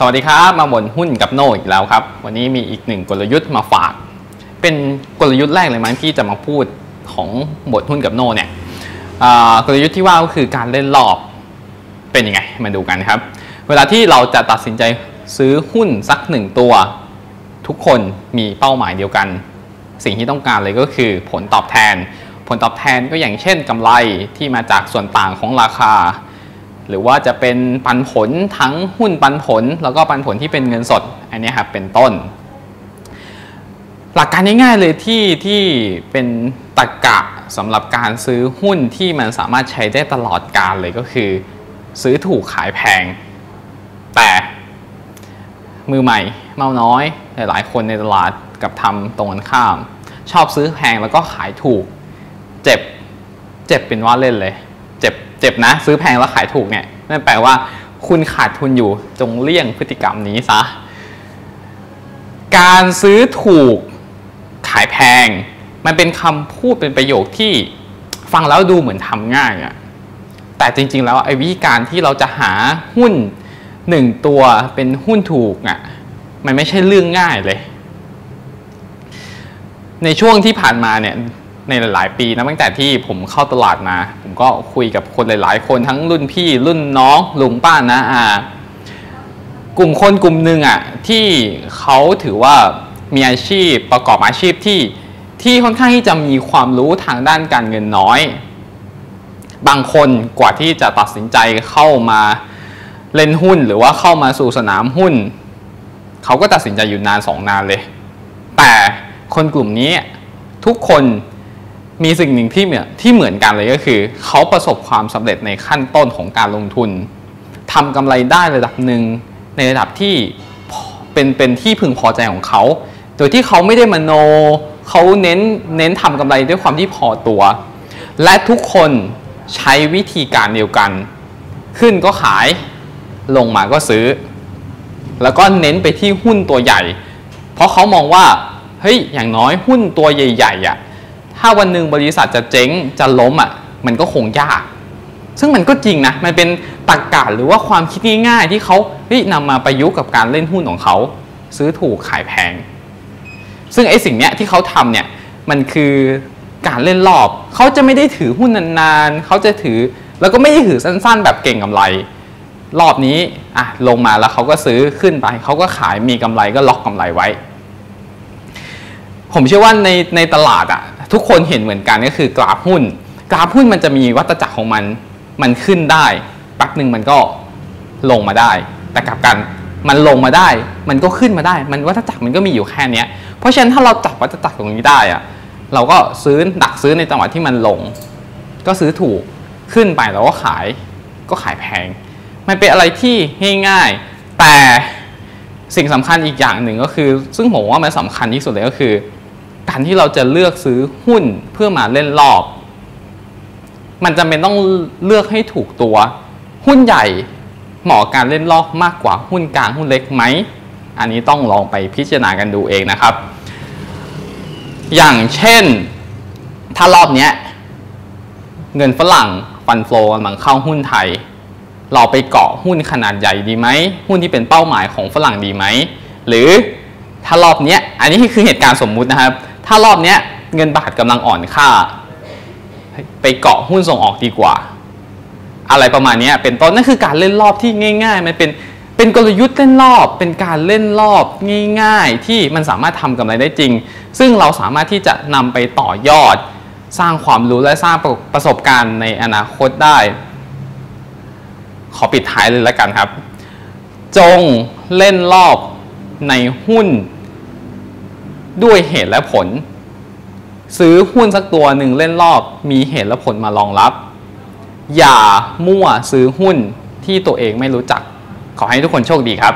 สวัสดีครับมาบนหุ้นกับโน่อีกแล้วครับ วันนี้มีอีกหนึ่งกลยุทธ์มาฝาก เป็นกลยุทธ์แรกเลยมั้งที่จะมาพูดของบทหุ้นกับโน่เนี่ยกลยุทธ์ที่ว่าก็คือการเล่นรอบเป็นยังไงมาดูกันครับ เวลาที่เราจะตัดสินใจซื้อหุ้นสักหนึ่งตัว ทุกคนมีเป้าหมายเดียวกัน สิ่งที่ต้องการเลยก็คือผลตอบแทน ผลตอบแทนก็อย่างเช่นกำไรที่มาจากส่วนต่างของราคา หรือว่าจะเป็นปันผลทั้งหุ้นปันผล แล้วก็ปันผลที่เป็นเงินสด อันนี้ครับเป็นต้น หลักการง่ายๆเลยที่ที่เป็นตรกะสำหรับการซื้อหุ้นที่มันสามารถใช้ได้ตลอดการเลยก็คือ ซื้อถูกขายแพง แต่มือใหม่เมาน้อย หลายๆ คนในตลาดกับทำตรงกันข้าม ชอบซื้อแพงแล้วก็ขายถูก เจ็บ เจ็บเป็นว่าเล่นเลย เจ็บ เจ็บนะ ซื้อแพงแล้วขายถูกเนี่ยนั่นแปลว่าคุณขาดทุนอยู่จงเลี่ยงพฤติกรรมนี้ซะ การซื้อถูกขายแพง มันเป็นคำพูดเป็นประโยคที่ฟังแล้วดูเหมือนทำง่ายอะแต่จริง ๆ แล้วไอ้วิธีการที่เราจะหาหุ้นหนึ่งตัวเป็นหุ้นถูกอะมันไม่ใช่เรื่องง่ายเลย ในช่วงที่ผ่านมาเนี่ย ในหลายๆ ปีนะตั้งแต่ที่ผมเข้าตลาดมา ผมก็คุยกับคนหลาย ๆ คนทั้งรุ่นพี่รุ่นน้องลุงป้านะอากลุ่มคนกลุ่มหนึ่งอะที่เขาถือว่ามีอาชีพประกอบอาชีพที่ที่ค่อนข้างที่จะมีความรู้ทางด้านการเงินน้อย บางคนกว่าที่จะตัดสินใจเข้ามาเล่นหุ้นหรือว่าเข้ามาสู่สนามหุ้น เขาก็ตัดสินใจอยู่นานสองนานเลย แต่คนกลุ่มนี้ทุกคน มีสิ่งหนึ่งที่เหมือนที่เหมือนกันเลยก็คือ เขาประสบความสำเร็จในขั้นต้นของการลงทุนทำกำไรได้ระดับหนึ่งในระดับที่เป็นเป็นที่พึงพอใจของเขา โดยที่เขาไม่ได้มโนเขาเน้นเน้นทำกำไรด้วยความที่พอตัว และทุกคนใช้วิธีการเดียวกัน ขึ้นก็ขายลงมาก็ซื้อ แล้วก็เน้นไปที่หุ้นตัวใหญ่ เพราะเขามองว่าเฮ้ยอย่างน้อยหุ้นตัวใหญ่ๆอะ ถ้าวันหนึ่งบริษัทจะเจ๊งจะล้มอะมันก็คงยาก ซึ่งมันก็จริงนะ มันเป็นตรรกะหรือว่าความคิดง่ายๆที่เขาเฮ้ยนำมาประยุกต์กับการเล่นหุ้นของเขา ซื้อถูกขายแพง ซึ่งไอ้สิ่งเนี้ยที่เขาทำเนี่ยมันคือการเล่นรอบ เขาจะไม่ได้ถือหุ้นนานๆ เขาจะถือแล้วก็ไม่ได้ถือสั้นๆ แบบเก่งกำไร รอบนี้อะลงมาแล้วเขาก็ซื้อขึ้นไป เขาก็ขายมีกำไรก็ล็อกกำไรไว้ ผมเชื่อว่าในในตลาดอะ ทุกคนเห็นเหมือนกันก็คือกราฟหุ้น กราฟหุ้นมันจะมีวัฏจักรของมัน มันขึ้นได้แป๊บหนึ่งมันก็ลงมาได้ แต่กลับกันมันลงมาได้ มันก็ขึ้นมาได้ มันวัฏจักรมันก็มีอยู่แค่นี้เพราะฉะนั้นถ้าเราจับวัฏจักรตรงนี้ได้อะเราก็ซื้อดักซื้อในจังหวะที่มันลง ก็ซื้อถูกขึ้นไปแล้วก็ขายก็ขายแพง มันเป็นอะไรที่ง่ายๆแต่สิ่งสำคัญอีกอย่างหนึ่งก็คือ ซึ่งผมว่ามันสำคัญที่สุดเลยก็คือ การที่เราจะเลือกซื้อหุ้นเพื่อมาเล่นรอบ มันจำเป็นต้องเลือกให้ถูกตัว หุ้นใหญ่เหมาะการเล่นรอบมากกว่าหุ้นกลางหุ้นเล็กไหม อันนี้ต้องลองไปพิจารณากันดูเองนะครับ อย่างเช่นถ้ารอบนี้เงินฝรั่งฟันโฟกำลังเข้าหุ้นไทย เราไปเกาะหุ้นขนาดใหญ่ดีไหม หุ้นที่เป็นเป้าหมายของฝรั่งดีไหม หรือถ้ารอบนี้อันนี้คือเหตุการณ์สมมุตินะครับ ถ้ารอบนี้เงินบาทกำลังอ่อนค่า ไปเกาะหุ้นส่งออกดีกว่า อะไรประมาณนี้เป็นต้นนั่นคือการเล่นรอบที่ง่าย ๆ มันเป็นเป็นกลยุทธ์เล่นรอบ เป็นการเล่นรอบง่าย ๆ ที่มันสามารถทำกำไรได้จริง ซึ่งเราสามารถที่จะนำไปต่อยอด สร้างความรู้และสร้างประสบการณ์ในอนาคตได้ ขอปิดท้ายเลยแล้วกันครับ จงเล่นรอบในหุ้น ด้วยเหตุและผล ซื้อหุ้นสักตัวหนึ่งเล่นรอบมีเหตุและผลมารองรับ อย่ามั่วซื้อหุ้นที่ตัวเองไม่รู้จัก ขอให้ทุกคนโชคดีครับ